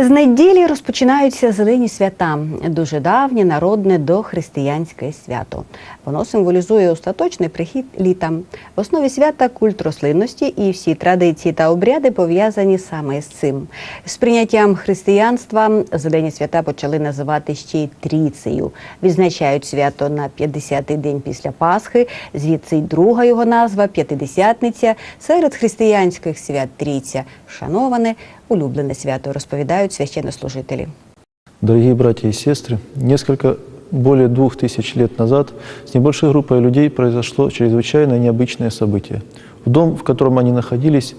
З неділі розпочинаються зелені свята, дуже давнє народне дохристиянське свято. Воно символізує остаточний прихід літа. В основі свята культ рослинності і всі традиції та обряди пов'язані саме з цим. З прийняттям християнства зелені свята почали називати ще й трійцею. Відзначають свято на 50-й день після Пасхи. Звідси й друга його назва П'ятидесятниця. Серед християнських свят трійця шановане, улюблене свято, розповідають священнослужителі. Дорогие братья и сестры, несколько более двух тысяч лет назад с небольшой группой людей произошло чрезвычайно необычное событие. В дом, в котором они находились,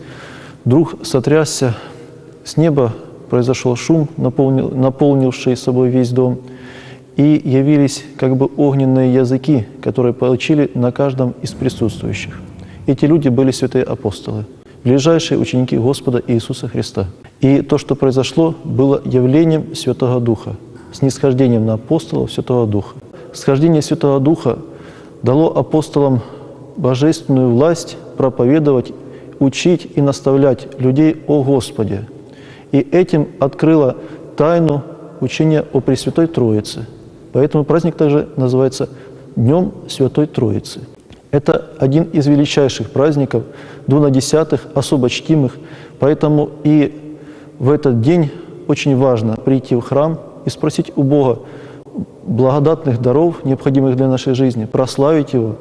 вдруг сотрясся, с неба произошел шум, наполнил, наполнивший собой весь дом, и явились как бы огненные языки, которые получили на каждом из присутствующих. Эти люди были святые апостолы, ближайшие ученики Господа Иисуса Христа. И то, что произошло, было явлением Святого Духа, снисхождением на апостолов Святого Духа. Схождение Святого Духа дало апостолам божественную власть проповедовать, учить и наставлять людей о Господе. И этим открыло тайну учения о Пресвятой Троице. Поэтому праздник также называется Днем Святой Троицы. Это один из величайших праздников, двунадесятых, особо чтимых, поэтому и в этот день очень важно прийти в храм и спросить у Бога благодатных даров, необходимых для нашей жизни, прославить Его.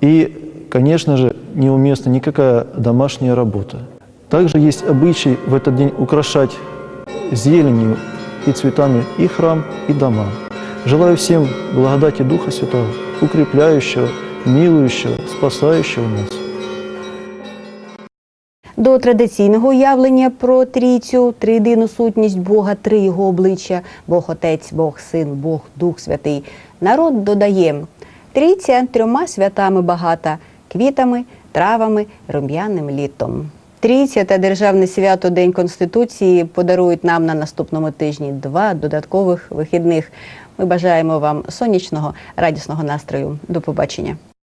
И, конечно же, неуместна никакая домашняя работа. Также есть обычай в этот день украшать зеленью и цветами и храм, и дома. Желаю всем благодати Духа Святого, укрепляющего, милующего, спасающего нас. До традиційного уявлення про трійцю, триєдину сутність Бога, три його обличчя Бог Отець, Бог Син, Бог Дух Святий. Народ додає трійця трьома святами багата квітами, травами, рум'яним літом. Трійця та державне свято День Конституції подарують нам на наступному тижні два додаткових вихідних. Ми бажаємо вам сонячного, радісного настрою. До побачення.